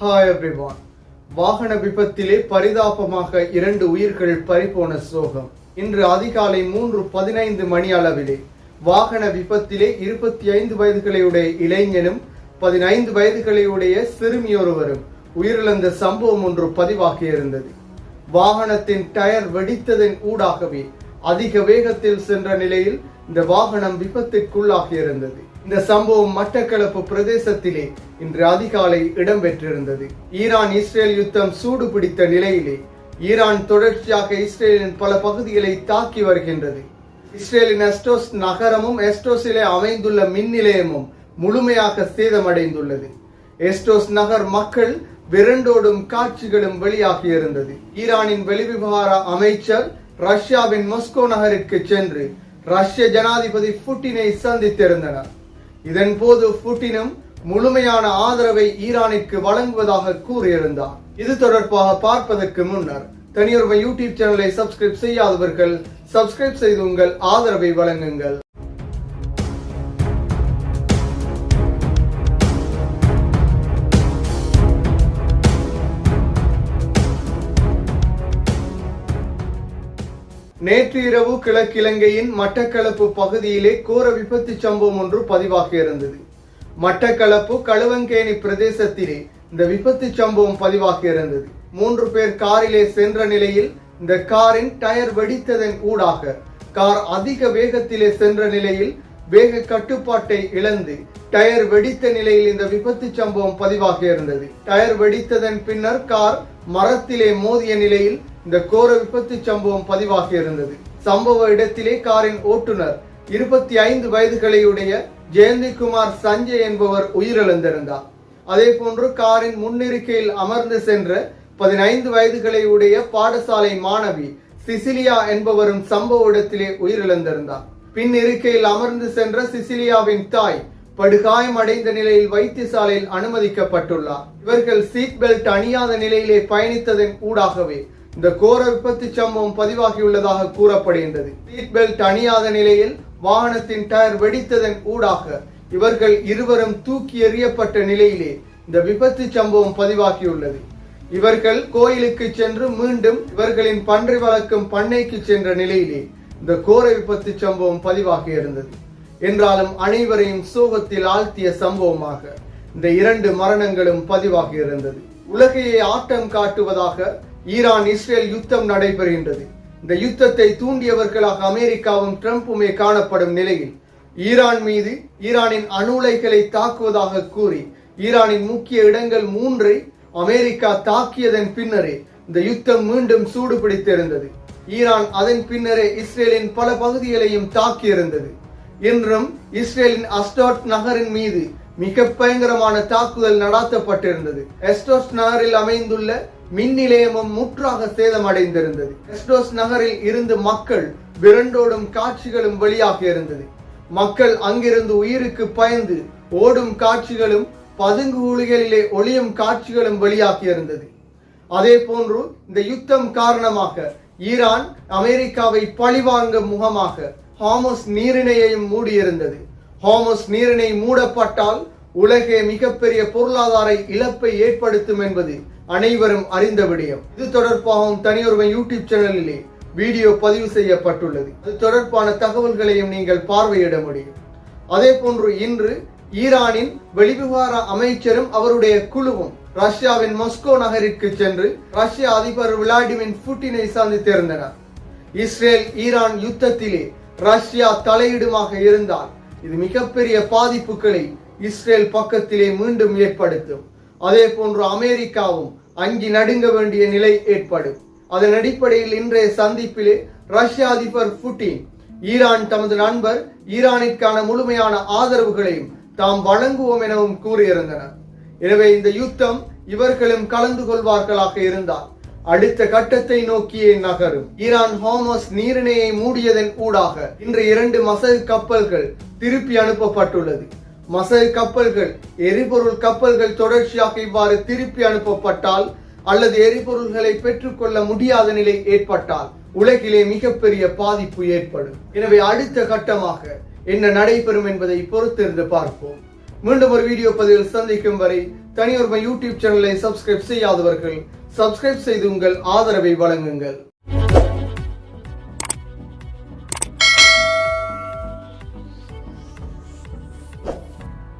Hi everyone வாகன விபத்திலே பரிதாபமாக இரண்டு உயிர்கள் பறிபோன சோகம். இன்று அதிகாலை மூன்று பதினைந்து மணி அளவிலே வாகன விபத்திலே இருபத்தி ஐந்து வயதுகளையுடைய இளைஞனும் பதினைந்து வயதுகளையுடைய சிறுமியொருவரும் உயிரிழந்த சம்பவம் ஒன்று பதிவாகியிருந்தது வாகனத்தின் டயர் வெடித்ததன் ஊடாகவே அதிக வேகத்தில் சென்ற நிலையில் இந்த வாகனம் விபத்திற்குள்ளாகியிருந்தது இந்த சம்பவம் மட்டக்களப்பு பிரதேசத்திலே இன்று அதிகாலை இடம்பெற்றிருந்தது. ஈரான் இஸ்ரேல் யுத்தம் சூடு பிடித்த நிலையிலே ஈரான் தொடர்ச்சியாக இஸ்ரேலின் பல பகுதிகளை தாக்கி வருகின்றது. இஸ்ரேலின் எஸ்டோஸ் நகரமும் எஸ்டோஸிலே அமைந்துள்ள மின் நிலையமும் முழுமையாக சேதமடைந்துள்ளது. எஸ்டோஸ் நகர் மக்கள் விரண்டோடும் காட்சிகளும் வெளியாகியிருந்தது ஈரானின் வெளிவிவகார அமைச்சர் ரஷ்யாவின் மொஸ்கோ நகருக்கு சென்று ரஷ்ய ஜனாதிபதி புட்டினை சந்தித்திருந்தனர். இதன் போது புட்டினும் முழுமையான ஆதரவை ஈரானிற்கு வழங்குவதாக கூறியிருந்தார். இது தொடர்பாக பார்ப்பதற்கு முன்னர் தனியொருமை யூடியூப் சேனலை சப்ஸ்கிரைப் செய்யாதவர்கள் சப்ஸ்கிரைப் செய்து உங்கள் ஆதரவை வழங்குங்கள். நேற்று இரவு கிழக்கிழங்கையின் மட்டக்களப்பு பகுதியிலே கோர விபத்து சம்பவம் ஒன்று பதிவாகியிருந்தது மட்டக்களப்பு களுவங்கேணி பிரதேசத்திலே இந்த விபத்து சம்பவம் பதிவாகியிருந்தது மூன்று பேர் காரிலே சென்ற நிலையில் இந்த காரின் டயர் வெடித்ததன் ஊடாக கார் அதிக வேகத்திலே சென்ற நிலையில் வேக கட்டுப்பாட்டை இழந்து டயர் வெடித்த நிலையில் இந்த விபத்து சம்பவம் பதிவாகியிருந்தது டயர் வெடித்ததன் பின்னர் கார் மரத்திலே மோதிய நிலையில் இந்த கோர விபத்து சம்பவம் பதிவாக இருந்தது. சம்பவ இடத்திலே காரின் ஓட்டுநர் இருபத்தி ஐந்து வயதுகளையுடைய ஜெயந்திகுமார் சஞ்சய் என்பவர் உயிரிழந்திருந்தார். அதே போன்று காரின் முன்னிருக்கையில் அமர்ந்து சென்ற பதினைந்து வயதுகளையுடைய பாடசாலை மாணவி சிசிலியா என்பவரும் சம்பவ இடத்திலே உயிரிழந்திருந்தார். பின் இருக்கையில் அமர்ந்து சென்ற சிசிலியாவின் தாய் படுகாயம் அடைந்த நிலையில் வைத்தியசாலையில் அனுமதிக்கப்பட்டுள்ளார். இவர்கள் சீட் பெல்ட் அணியாத நிலையிலே பயணித்ததன் ஊடாகவே இந்த கோர விபத்து சம்பவம் பதிவாகியுள்ளதாக கூறப்படுகின்றது. சீட் பெல்ட் அணியாத நிலையில் வாகனத்தின் டயர் வெடித்ததன் ஊடாக இவர்கள் இருவரும் தூக்கி எறியப்பட்ட நிலையிலே இந்த விபத்து சம்பவம் பதிவாகியுள்ளது. இவர்கள் கோயிலுக்கு சென்று மீண்டும் இவர்களின் பன்றி வளர்க்கும் பண்ணைக்கு சென்ற நிலையிலே இந்த கோர விபத்து சம்பவம் பதிவாகி இருந்தது. என்றாலும் அனைவரையும் சோகத்தில் ஆழ்த்திய சம்பவமாக இந்த இரண்டு மரணங்களும் பதிவாகி இருந்தது. உலகையை ஆட்டம் காட்டுவதாக ஈரான் இஸ்ரேல் யுத்தம் நடைபெறுகின்றது. இந்த யுத்தத்தை தூண்டியவர்களாக அமெரிக்காவும் டிரம்ப்புமே காணப்படும் நிலையில் ஈரான் மீது ஈரானின் அணு உலைகளை தாக்குவதாக கூறி ஈரானின் முக்கிய இடங்கள் மூன்றை அமெரிக்கா தாக்கியதன் பின்னரே இந்த யுத்தம் மீண்டும் சூடு பிடித்திருந்தது ஈரான் அதன் பின்னரே இஸ்ரேலின் பல பகுதிகளையும் தாக்கியிருந்தது. இன்றும் இஸ்ரேலின் அஸ்டாட் நகரின் மீது மிக பயங்கரமான தாக்குதல் நடாத்தப்பட்டிருந்தது. எஸ்டோஸ் நகரில் அமைந்துள்ள மின் நிலையமும் முற்றாக சேதமடைந்திருந்தது. எஸ்டோஸ் நகரில் இருந்து மக்கள் விரண்டோடும் காட்சிகளும் வெளியாக இருந்தது. மக்கள் அங்கிருந்து உயிருக்கு பயந்து ஓடும் காட்சிகளும் பதுங்கு ஊழிகளிலே ஒளியும் காட்சிகளும் வெளியாகி இருந்தது. அதே போன்று இந்த யுத்தம் காரணமாக ஈரான் அமெரிக்காவை பழிவாங்கும் முகமாக ஹாமஸ் நீரிணையையும் மூடியிருந்தது. ஹோமஸ் நீரிணை மூடப்பட்டால் உலகே மிகப்பெரிய பொருளாதார இழப்பை ஏற்படுத்தும் என்பது அனைவரும் அறிந்த விடயம். இது தொடர்பாகவும் தனியொருவன் யூடியூப் சேனலிலே வீடியோ பதிவு செய்யப்பட்டுள்ளது. அது தொடர்பான தகவல்களையும் நீங்கள் பார்வையிட முடியும். அதே போன்று இன்று ஈரானின் வெளிவிவகார அமைச்சரும் அவருடைய குழுவும் ரஷ்யாவின் மஸ்கோ நகரிற்கு சென்று ரஷ்ய அதிபர் விளாடிமிர் புட்டினை சந்தித்திருந்தனர் இஸ்ரேல் ஈரான் யுத்தத்திலே ரஷ்யா தலையிடுமாக இருந்தால் இது மிகப்பெரிய பாதிப்புகளை இஸ்ரேல் பக்கத்திலே மீண்டும் ஏற்படுத்தும். அதே போன்று அமெரிக்காவும் அங்கி நடுங்க வேண்டிய நிலை ஏற்படும். அதன் அடிப்படையில் இன்றைய சந்திப்பிலே ரஷ்ய அதிபர் புட்டின் ஈரான் தமது நண்பர் ஈரானிற்கான முழுமையான ஆதரவுகளையும் தாம் வழங்குவோம் எனவும் கூறியிருந்தனர். எனவே இந்த யுத்தம் இவர்களும் கலந்து கொள்வார்களாக இருந்தார். அடுத்த கட்டத்தை நோக்கியே நகரும். ஈரான் ஹோமஸ் நீரிணையை மூடியதன் ஊடாக இன்று இரண்டு மசகு கப்பல்கள் திருப்பி அனுப்பப்பட்டுள்ளது. மசகு கப்பல்கள் எரிபொருள் கப்பல்கள் தொடர்ச்சியாக இவ்வாறு திருப்பி அனுப்பப்பட்டால் அல்லது எரிபொருள்களை பெற்றுக்கொள்ள முடியாத நிலை ஏற்பட்டால் உலகிலே மிகப்பெரிய பாதிப்பு ஏற்படும். எனவே அடுத்த கட்டமாக என்ன நடைபெறும் என்பதை பொறுத்திருந்து பார்ப்போம். மீண்டும் ஒரு வீடியோ பதிவில் சந்திக்கும் வரை தனியொருமை யூடியூப் சேனலை சப்ஸ்கிரைப் செய்யாதவர்கள் சப்ஸ்கிரைப் செய்து உங்கள் ஆதரவை வழங்குங்கள்.